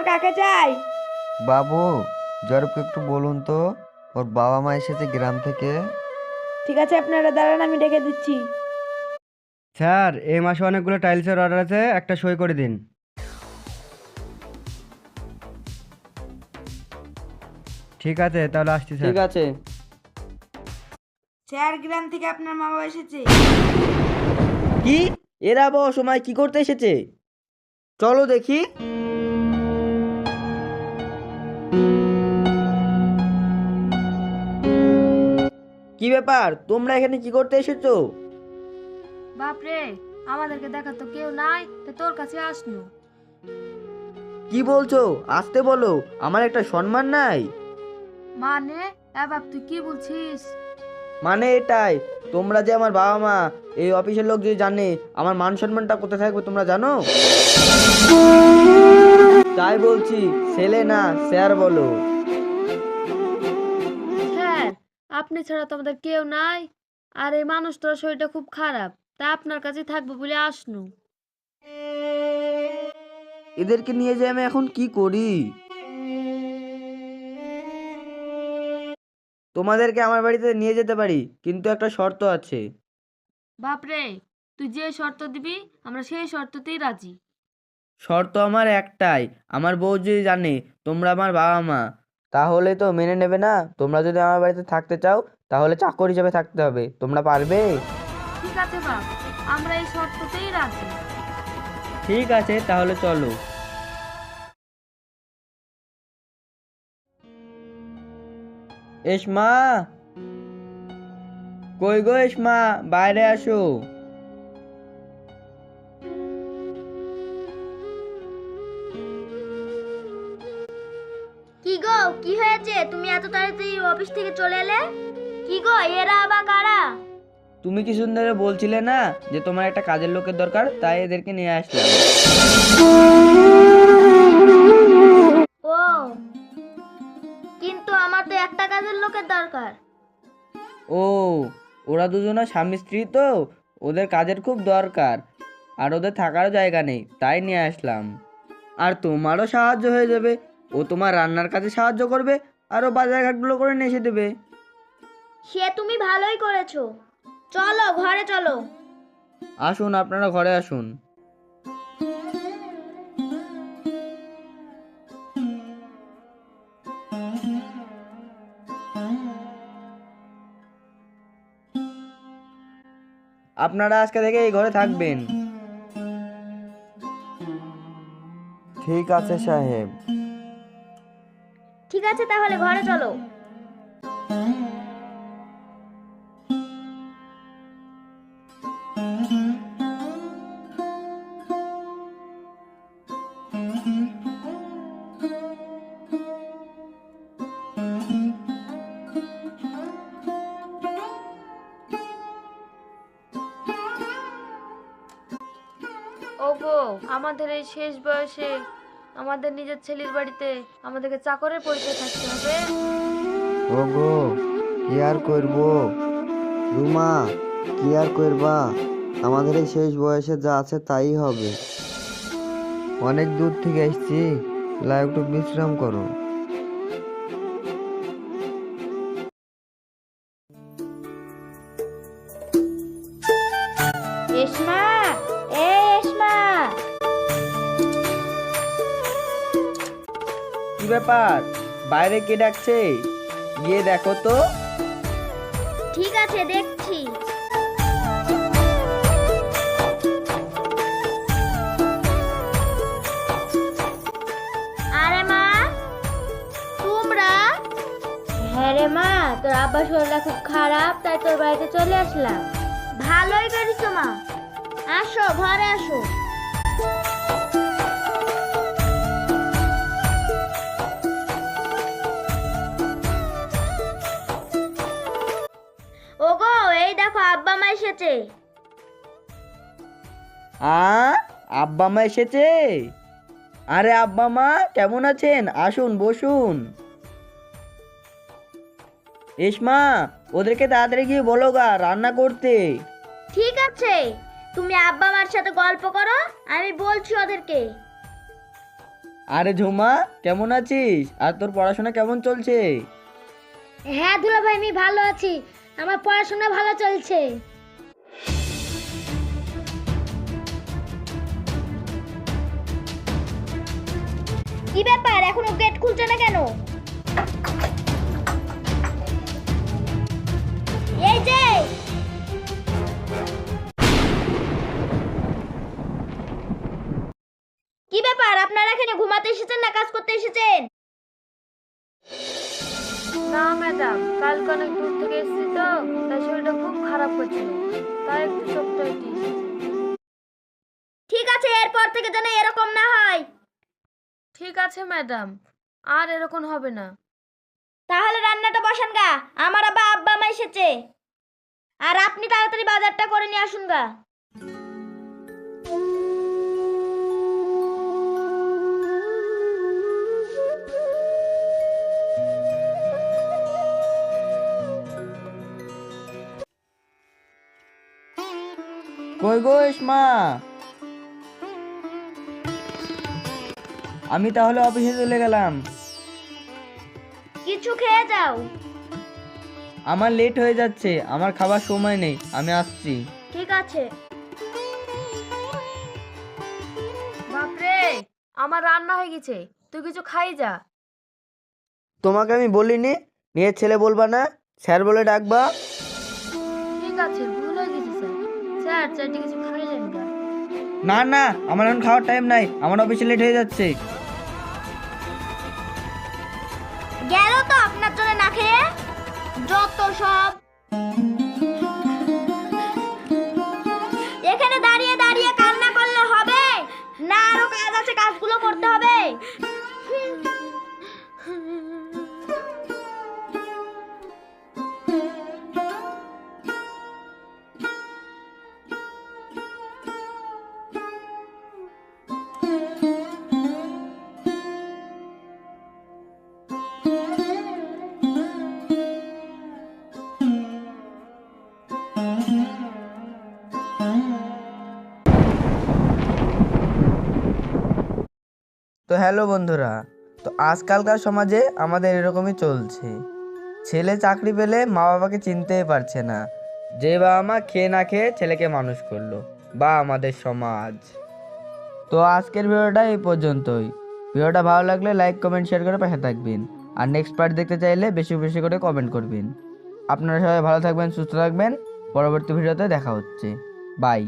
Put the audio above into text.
আর কাকে চাই? বাবু জরুপকে একটু বলুন তো ওর বাবা মা এসেছে গ্রাম থেকে। ঠিক আছে আপনারা দাঁড়ান আমি ডেকে দিচ্ছি। স্যার এই মাসে অনেকগুলো টাইলসের অর্ডার আছে একটা সই করে দিন। ঠিক আছে তাহলে আসছি স্যার। ঠিক আছে। স্যার গ্রাম থেকে আপনার মা বাবা এসেছে। কি? এরা আবার সময় কি করতে এসেছে? চলো দেখি। কি ব্যাপার? তোমরা এখানে কি করতে এসেছ? বাপরে আমাদেরকে দেখা তো কেউ নাই তো তোর কাছে আসনু। কি বলছো? আসতে বলো আমার একটা সম্মান নাই। মানে? এ বাপ তুই কি বলছিস? মানে এটাই তোমরা যে আমার বাবা মা এই অফিসের লোক যে জানে আমার মান সম্মানটা কোথায় থাকবে তোমরা জানো? তাই বলছি ছেলে না স্যার বলো। আপনি ছাড়া তো আমাদের কেউ নাই। আর এই মানুষটার শরীরটা খুব খারাপ তা আপনার কাছে থাকব বলে আসনু। এদেরকে নিয়ে যে আমি এখন কি করি? তোমাদেরকে আমার বাড়িতে নিয়ে যেতে পারি কিন্তু একটা শর্ত আছে। বাপরে তুই যে শর্ত দিবি আমরা সেই শর্ততেই রাজি। শর্ত আমার একটাই আমার বউ যদি জানে তোমরা আমার বাবা মা তাহলে তো মেনে নেবে না। তোমরা যদি আমার বাড়িতে থাকতে চাও তাহলে চাকর হিসেবে থাকতে হবে। তোমরা পারবে? ঠিক আছে বাপ আমরা এই শর্ততেই রাজি। ঠিক আছে তাহলে চলো। এসমা! কই গো এসমা? বাইরে আসো। হয়েছে তুমি এত তাড়াতাড়ি অফিস থেকে চলে এলে? কি গো এরা আবার কারা? তুমি কি সুন্দরে বলছিলে না যে তোমার একটা কাজের লোকের দরকার তাই এদেরকে নিয়ে আসলাম। ও কিন্তু আমার তো একটা কাজের লোকের দরকার। ও ওরা দুজনা স্বামী স্ত্রী তো ওদের কাজের খুব দরকার আর ওদের থাকারও জায়গা নেই তাই নিয়ে আসলাম। আর তোমারও সাহায্য হয়ে যাবে ও তোমার রান্নার কাজে সাহায্য করবে আর ও বাজারঘাটগুলো করে নিয়ে এসে দেবে। সে তুমি ভালোই করেছ। চলো ঘরে চলো। আসুন আপনারা ঘরে আসুন। আপনারা আজকে থেকে এই ঘরে থাকবেন। ঠিক আছে সাহেব। ঠিক আছে তাহলে ঘরে চলো। আমাদের এই শেষ বয়সে আমাদের নিজের ছেলের বাড়িতে আমাদেরকে চাকরের পরিচয় থাকতে হবে। ওগো কি আর করব? রুমা কি আর করবা? আমাদের এই শেষ বয়সে যা আছে তাই হবে। অনেক দূর থেকে এসেছি লাইভ একটু বিশ্রাম করো। এসমা ব্যাপার? বাইরে কে ডাকছে? গিয়ে দেখো তো। ঠিক আছে, দেখছি। আরে মা, তোমরা? হ্যাঁ রে মা, তোর আব্বা শরীরটা খুব খারাপ, তাই তোর বাড়িতে চলে আসলাম। ভালোই করিস মা। আসো, ঘরে আসো। দেখো আব্বা মা এসেছে। আ? আব্বা মা এসেছে? আরে আব্বা মা কেমন আছেন? আসুন বসুন। এসমা ওদেরকে তাড়াতাড়ি গিয়ে বলো গা রান্না করতে। ঠিক আছে তুমি আব্বা মার সাথে গল্প করো আমি বলছি ওদেরকে। আরে ঝুমা কেমন আছিস? আর তোর পড়াশোনা কেমন চলছে? হ্যাঁ দুলা ভাই আমি ভালো আছি। আমার পড়াশোনা ভালো চলছে। কি ব্যাপার? এখনও গেট খুলছে না কেন? এই যে! কি ব্যাপার? আপনারা এখানে ঘুমাতে এসেছেন না, কাজ করতে এসেছেন? না ম্যাডাম কালকে অনেক দূর থেকে এসেছি তো তাই শরীরটা খুব খারাপ করছিল। তাই একটু শক্ত হয়েছি। ঠিক আছে এরপর থেকে যেন এরকম না হয়। ঠিক আছে ম্যাডাম আর এরকম হবে না। তাহলে রান্নাটা বসান গা আমার আব্বা আব্বা মা এসেছে। আর আপনি তাড়াতাড়ি বাজারটা করে নিয়ে আসুন গা। কই গো মা আমি তাহলে অফিসে চলে গেলাম। কিছু খেয়ে যাও। আমার লেট হয়ে যাচ্ছে আমার খাবার সময় নেই আমি আসছি। ঠিক আছে। বাপরে আমার রান্না হয়ে গেছে তুই কিছু খাই যা। তোমাকে আমি বলিনি নিয়ে ছেলে বলবা না স্যার বলে ডাকবা। ঠিক আছে। স্যার চারটে কিছু খাইলেন গা না না আমার এখন খাওয়ার টাইম নাই আমার অফিসে লেট হয়ে যাচ্ছে। গেল তো আপনার জন্য না খেয়ে? যত সব। এখানে দাঁড়িয়ে দাঁড়িয়ে কান্না করলে হবে? না আরও কাজ আছে কাজগুলো করতে হবে। তো হ্যালো বন্ধুরা, তো আজকালকার সমাজে আমাদের এরকমই চলছে। ছেলে চাকরি পেলে মা বাবাকে চিনতেই পারছে না, যে বাবা মা খেয়ে না খেয়ে ছেলেকে মানুষ করল, বা আমাদের সমাজ। তো আজকের ভিডিওটা এই পর্যন্তই। ভিডিওটা ভালো লাগলে লাইক কমেন্ট শেয়ার করে পাশে থাকবেন। আর নেক্সট পার্ট দেখতে চাইলে বেশি বেশি করে কমেন্ট করবেন। আপনারা সবাই ভালো থাকবেন, সুস্থ থাকবেন। পরবর্তী ভিডিওতে দেখা হচ্ছে। বাই